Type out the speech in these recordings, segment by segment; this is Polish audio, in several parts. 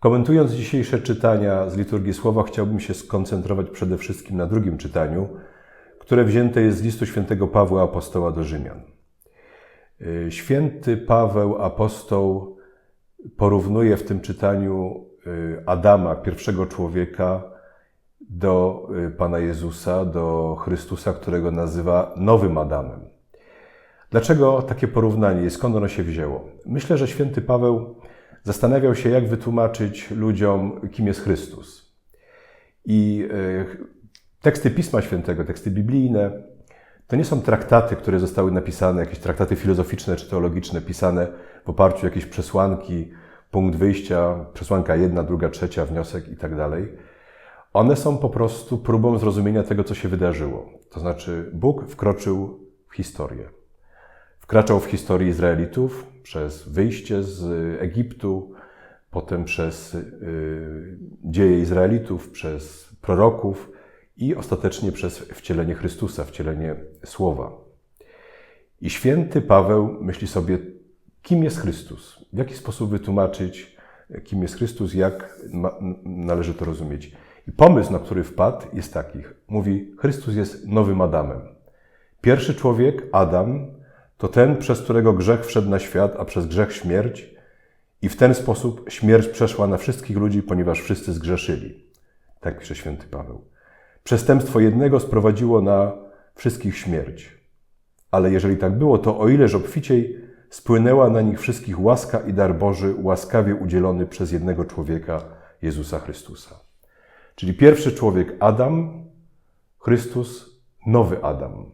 Komentując dzisiejsze czytania z liturgii słowa, chciałbym się skoncentrować przede wszystkim na drugim czytaniu, które wzięte jest z listu świętego Pawła Apostoła do Rzymian. Y, święty Paweł Apostoł porównuje w tym czytaniu y, Adama, pierwszego człowieka, do y, Pana Jezusa, do Chrystusa, którego nazywa nowym Adamem. Dlaczego takie porównanie i skąd ono się wzięło? Myślę, że święty Paweł zastanawiał się, jak wytłumaczyć ludziom, kim jest Chrystus. I e, teksty Pisma Świętego, teksty biblijne, to nie są traktaty, które zostały napisane, jakieś traktaty filozoficzne czy teologiczne, pisane w oparciu o jakieś przesłanki, punkt wyjścia, przesłanka jedna, druga, trzecia, wniosek i tak dalej. One są po prostu próbą zrozumienia tego, co się wydarzyło. To znaczy, Bóg wkroczył w historię. Wkraczał w historię Izraelitów przez wyjście z Egiptu, potem przez y, dzieje Izraelitów, przez proroków i ostatecznie przez wcielenie Chrystusa, wcielenie Słowa. I święty Paweł myśli sobie, kim jest Chrystus, w jaki sposób wytłumaczyć, kim jest Chrystus, jak ma, należy to rozumieć. I pomysł, na który wpadł, jest taki. Mówi, Chrystus jest nowym Adamem. Pierwszy człowiek, Adam, to ten, przez którego grzech wszedł na świat, a przez grzech śmierć, i w ten sposób śmierć przeszła na wszystkich ludzi, ponieważ wszyscy zgrzeszyli. Tak pisze święty Paweł. Przestępstwo jednego sprowadziło na wszystkich śmierć. Ale jeżeli tak było, to o ileż obficiej spłynęła na nich wszystkich łaska i dar Boży, łaskawie udzielony przez jednego człowieka, Jezusa Chrystusa. Czyli pierwszy człowiek Adam, Chrystus, nowy Adam.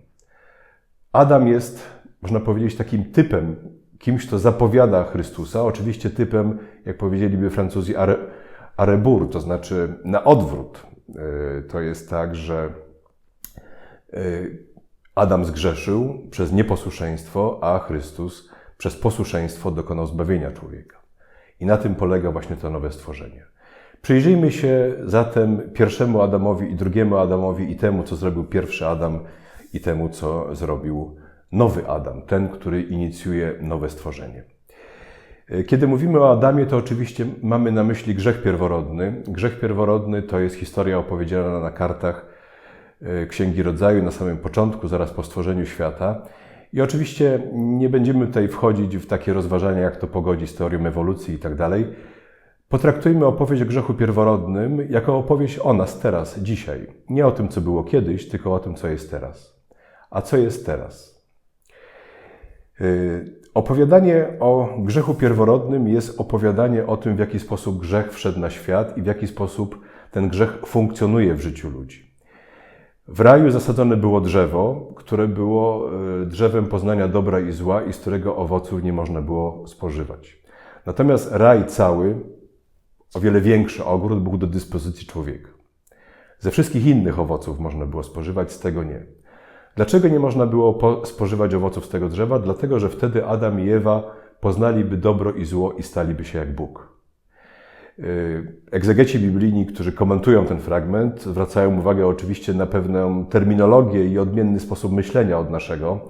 Adam jest można powiedzieć, takim typem, kimś, kto zapowiada Chrystusa. Oczywiście typem, jak powiedzieliby Francuzi, are, arebur, to znaczy na odwrót. E, to jest tak, że e, Adam zgrzeszył przez nieposłuszeństwo, a Chrystus przez posłuszeństwo dokonał zbawienia człowieka. I na tym polega właśnie to nowe stworzenie. Przyjrzyjmy się zatem pierwszemu Adamowi i drugiemu Adamowi i temu, co zrobił pierwszy Adam i temu, co zrobił nowy Adam, ten, który inicjuje nowe stworzenie. E, kiedy mówimy o Adamie, to oczywiście mamy na myśli grzech pierworodny. Grzech pierworodny to jest historia opowiedziana na kartach e, Księgi Rodzaju na samym początku, zaraz po stworzeniu świata. I oczywiście nie będziemy tutaj wchodzić w takie rozważania, jak to pogodzi z teorią ewolucji i tak dalej. Potraktujmy opowieść o grzechu pierworodnym jako opowieść o nas teraz, dzisiaj. Nie o tym, co było kiedyś, tylko o tym, co jest teraz. A co jest teraz? Y, opowiadanie o grzechu pierworodnym jest opowiadanie o tym, w jaki sposób grzech wszedł na świat i w jaki sposób ten grzech funkcjonuje w życiu ludzi. W raju zasadzone było drzewo, które było y, drzewem poznania dobra i zła i z którego owoców nie można było spożywać. Natomiast raj cały, o wiele większy ogród, był do dyspozycji człowieka. Ze wszystkich innych owoców można było spożywać, z tego nie. Dlaczego nie można było spożywać owoców z tego drzewa? Dlatego, że wtedy Adam i Ewa poznaliby dobro i zło i staliby się jak Bóg. Yy, egzegeci biblijni, którzy komentują ten fragment, zwracają uwagę oczywiście na pewną terminologię i odmienny sposób myślenia od naszego.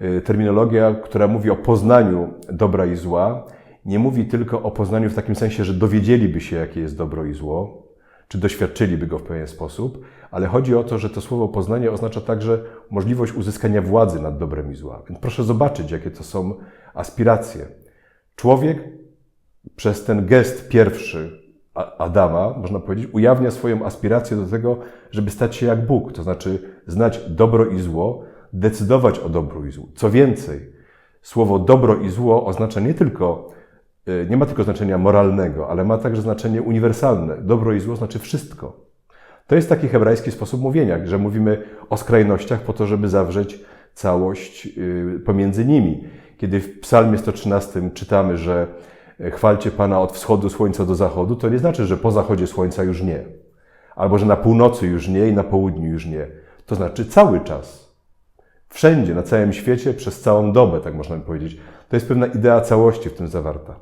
Yy, terminologia, która mówi o poznaniu dobra i zła, nie mówi tylko o poznaniu w takim sensie, że dowiedzieliby się, jakie jest dobro i zło, czy doświadczyliby go w pewien sposób, ale chodzi o to, że to słowo poznanie oznacza także możliwość uzyskania władzy nad dobrem i zła. Więc proszę zobaczyć, jakie to są aspiracje. Człowiek przez ten gest pierwszy Adama, można powiedzieć, ujawnia swoją aspirację do tego, żeby stać się jak Bóg, to znaczy znać dobro i zło, decydować o dobru i złu. Co więcej, słowo dobro i zło oznacza nie tylko nie ma tylko znaczenia moralnego, ale ma także znaczenie uniwersalne. Dobro i zło znaczy wszystko. To jest taki hebrajski sposób mówienia, że mówimy o skrajnościach po to, żeby zawrzeć całość y, pomiędzy nimi. Kiedy w Psalmie 113 czytamy, że y, chwalcie Pana od wschodu słońca do zachodu, to nie znaczy, że po zachodzie słońca już nie. Albo że na północy już nie i na południu już nie. To znaczy cały czas. Wszędzie, na całym świecie, przez całą dobę, tak można by powiedzieć. To jest pewna idea całości w tym zawarta.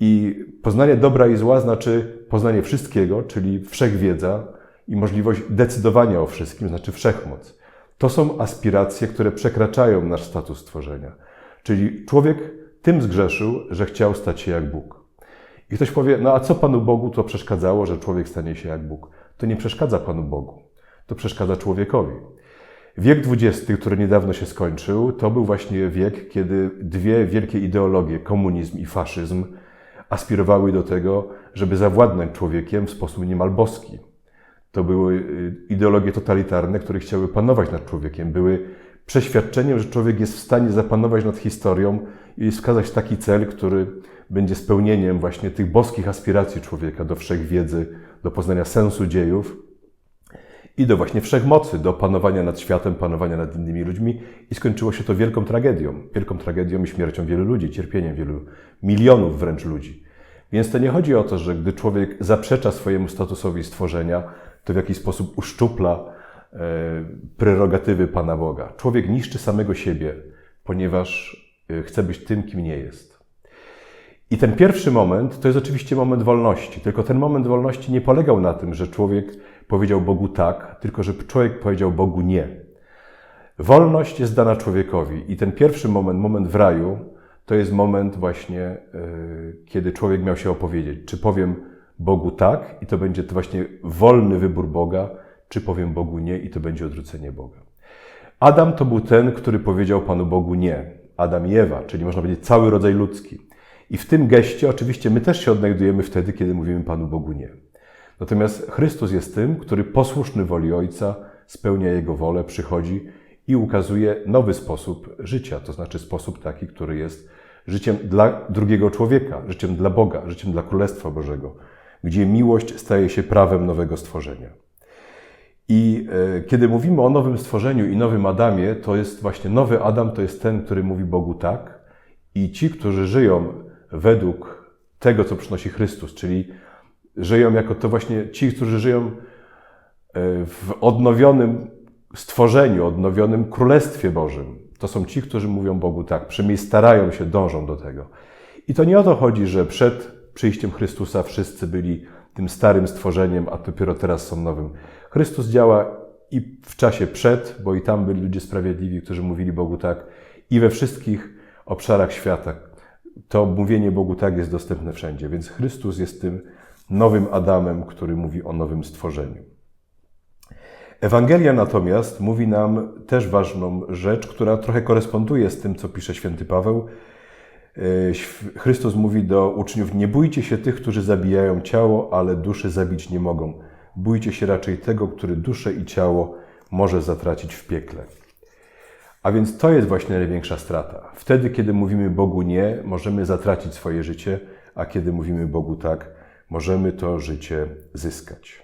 I poznanie dobra i zła znaczy poznanie wszystkiego, czyli wszechwiedza i możliwość decydowania o wszystkim, znaczy wszechmoc. To są aspiracje, które przekraczają nasz status stworzenia. Czyli człowiek tym zgrzeszył, że chciał stać się jak Bóg. I ktoś powie, no a co Panu Bogu to przeszkadzało, że człowiek stanie się jak Bóg? To nie przeszkadza Panu Bogu, to przeszkadza człowiekowi. Wiek XX, który niedawno się skończył, to był właśnie wiek, kiedy dwie wielkie ideologie, komunizm i faszyzm, aspirowały do tego, żeby zawładnąć człowiekiem w sposób niemal boski. To były y, ideologie totalitarne, które chciały panować nad człowiekiem, były przeświadczeniem, że człowiek jest w stanie zapanować nad historią i wskazać taki cel, który będzie spełnieniem właśnie tych boskich aspiracji człowieka do wszechwiedzy, do poznania sensu dziejów i do właśnie wszechmocy, do panowania nad światem, panowania nad innymi ludźmi. I skończyło się to wielką tragedią. Wielką tragedią i śmiercią wielu ludzi, cierpieniem wielu milionów wręcz ludzi. Więc to nie chodzi o to, że gdy człowiek zaprzecza swojemu statusowi stworzenia, to w jakiś sposób uszczupla e, prerogatywy Pana Boga. Człowiek niszczy samego siebie, ponieważ e, chce być tym, kim nie jest. I ten pierwszy moment to jest oczywiście moment wolności, tylko ten moment wolności nie polegał na tym, że człowiek powiedział Bogu tak, tylko że człowiek powiedział Bogu nie. Wolność jest dana człowiekowi i ten pierwszy moment, moment w raju, to jest moment właśnie, yy, kiedy człowiek miał się opowiedzieć, czy powiem Bogu tak i to będzie to właśnie wolny wybór Boga, czy powiem Bogu nie i to będzie odrzucenie Boga. Adam to był ten, który powiedział Panu Bogu nie. Adam i Ewa, czyli można powiedzieć cały rodzaj ludzki. I w tym geście oczywiście my też się odnajdujemy wtedy, kiedy mówimy Panu Bogu nie. Natomiast Chrystus jest tym, który posłuszny woli Ojca spełnia Jego wolę, przychodzi i ukazuje nowy sposób życia, to znaczy sposób taki, który jest życiem dla drugiego człowieka, życiem dla Boga, życiem dla Królestwa Bożego, gdzie miłość staje się prawem nowego stworzenia. I e, kiedy mówimy o nowym stworzeniu i nowym Adamie, to jest właśnie nowy Adam, to jest ten, który mówi Bogu tak. I ci, którzy żyją według tego, co przynosi Chrystus, czyli żyją jako to właśnie ci, którzy żyją e, w odnowionym stworzeniu, odnowionym Królestwie Bożym. To są ci, którzy mówią Bogu tak, przynajmniej starają się, dążą do tego. I to nie o to chodzi, że przed przyjściem Chrystusa wszyscy byli tym starym stworzeniem, a dopiero teraz są nowym. Chrystus działa i w czasie przed, bo i tam byli ludzie sprawiedliwi, którzy mówili Bogu tak, i we wszystkich obszarach świata. To mówienie Bogu tak jest dostępne wszędzie, więc Chrystus jest tym nowym Adamem, który mówi o nowym stworzeniu. Ewangelia natomiast mówi nam też ważną rzecz, która trochę koresponduje z tym, co pisze święty Paweł. E, Chrystus mówi do uczniów: Nie bójcie się tych, którzy zabijają ciało, ale duszy zabić nie mogą. Bójcie się raczej tego, który duszę i ciało może zatracić w piekle. A więc to jest właśnie największa strata. Wtedy, kiedy mówimy Bogu nie, możemy zatracić swoje życie, a kiedy mówimy Bogu tak, możemy to życie zyskać.